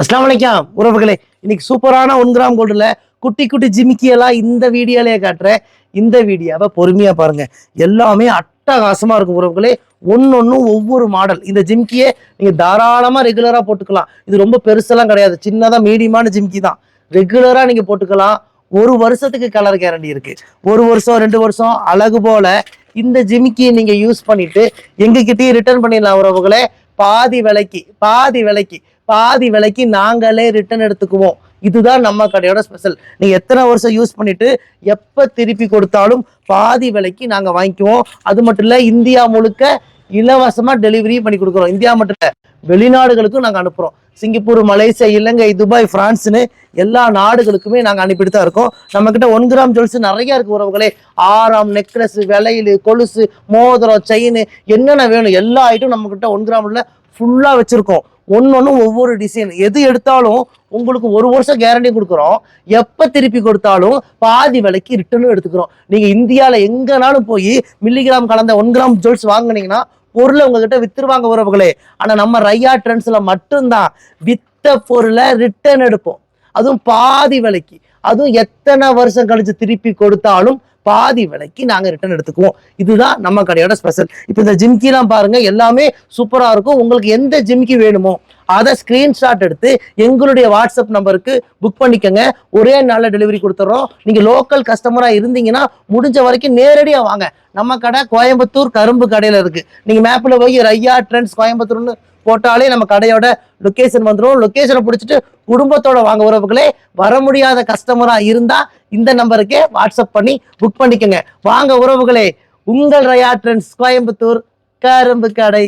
அஸ்லாம் வலைக்கம் உறவுகளே. இன்னைக்கு சூப்பரான ஒன் கிராம் கோல்டுல குட்டி குட்டி ஜிமிக்கி எல்லாம் இந்த வீடியோலயே காட்டுறேன். இந்த வீடியோவை பொறுமையா பாருங்க. எல்லாமே அட்டகாசமா இருக்கும் உறவுகளே. ஒன்னொன்னும் ஒவ்வொரு மாடல் இந்த ஜிம்கியே நீங்க தாராளமா ரெகுலரா போட்டுக்கலாம். இது ரொம்ப பெருசெல்லாம் கிடையாது. சின்னதா மீடியமான ஜிம்கி தான். ரெகுலரா நீங்க போட்டுக்கலாம். ஒரு வருஷத்துக்கு கலர் கேரண்டி இருக்கு. ஒரு வருஷம் ரெண்டு வருஷம் அழகு போல இந்த ஜிமிக்கியை நீங்க யூஸ் பண்ணிட்டு எங்ககிட்டயும் ரிட்டர்ன் பண்ணிடலாம் உறவுகளே. பாதி விலைக்கு பாதி விலைக்கு பாதி விலைக்கு நாங்களே ரிட்டர்ன் எடுத்துக்குவோம். இதுதான் நம்ம கடையோட ஸ்பெஷல் நீங்கள் எத்தனை வருஷம் யூஸ் பண்ணிட்டு எப்ப திருப்பி கொடுத்தாலும் பாதி விலைக்கு நாங்க வாங்கிக்குவோம். அது மட்டும் இல்ல இந்தியா முழுக்க இலவசமா டெலிவரி பண்ணி கொடுக்குறோம். இந்தியா மட்டும் இல்ல வெளிநாடுகளுக்கும் நாங்க அனுப்புறோம். சிங்கப்பூர் மலேசியா இலங்கை துபாய் பிரான்ஸ்னு எல்லா நாடுகளுக்குமே நாங்க அனுப்பிட்டு தான் இருக்கோம். நம்ம கிட்ட ஒன் கிராம் ஜுவல்ஸ் நிறைய இருக்கு உறவுகளே. ஆறாம் நெக்லஸ் விலையில் கொலுசு மோதிரம் செயின் என்னென்ன வேணும் எல்லா ஐட்டமும் நம்ம கிட்ட ஒன் கிராம்ல ஃபுல்லா வச்சிருக்கோம். ஒன்னொன்னும் ஒவ்வொரு டிசைன் எது எடுத்தாலும் உங்களுக்கு ஒரு வருஷம் கேரண்டி கொடுக்குறோம். எப்போ திருப்பி கொடுத்தாலும் பாதி விலைக்கு ரிட்டர்னும் எடுத்துக்கிறோம். நீங்கள் இந்தியாவில் எங்கனாலும் போய் மில்லிகிராம் கலந்த ஒன் கிராம் ஜுவல்ஸ் வாங்குனீங்கன்னா பொருளை உங்ககிட்ட வித்துருவாங்க உறவுகளே. ஆனால் நம்ம ரையா ட்ரெண்ட்ஸில் மட்டும்தான் வித்த பொருளை ரிட்டர்ன் எடுப்போம். அதுவும் பாதி விலைக்கு. அதுவும் எத்தனை வருஷம் கழிச்சு திருப்பி கொடுத்தாலும் பாதி விலைக்கு நாங்க ரிட்டர்ன் எடுத்துக்குவோம். இதுதான் நம்ம கடையோட ஸ்பெஷல் இப்போ இந்த ஜிம்கிலாம் பாருங்க எல்லாமே சூப்பரா இருக்கும். உங்களுக்கு எந்த ஜிம்கி வேணுமோ அதை ஸ்கிரீன்ஷாட் எடுத்து எங்களுடைய வாட்ஸ்அப் நம்பருக்கு புக் பண்ணிக்கோங்க. ஒரே நாளில் டெலிவரி கொடுத்துட்றோம் நீங்கள் லோக்கல் கஸ்டமராக இருந்தீங்கன்னா முடிஞ்ச வரைக்கும் நேரடியாக வாங்க. நம்ம கடை கோயம்புத்தூர் கரும்பு கடையில் இருக்குது நீங்கள் மேப்பில் போய் ரையா ட்ரெண்ட்ஸ் கோயம்புத்தூர்னு போட்டாலே நம்ம கடையோட லொக்கேஷன் வந்துடும் லொக்கேஷனை பிடிச்சிட்டு குடும்பத்தோட வாங்க உறவுகளே வர முடியாத கஸ்டமராக இருந்தால் இந்த நம்பருக்கே வாட்ஸ்அப் பண்ணி புக் பண்ணிக்கோங்க. வாங்க உறவுகளே உங்கள் ரயா ட்ரெண்ட்ஸ் கோயம்புத்தூர் கரும்பு கடை.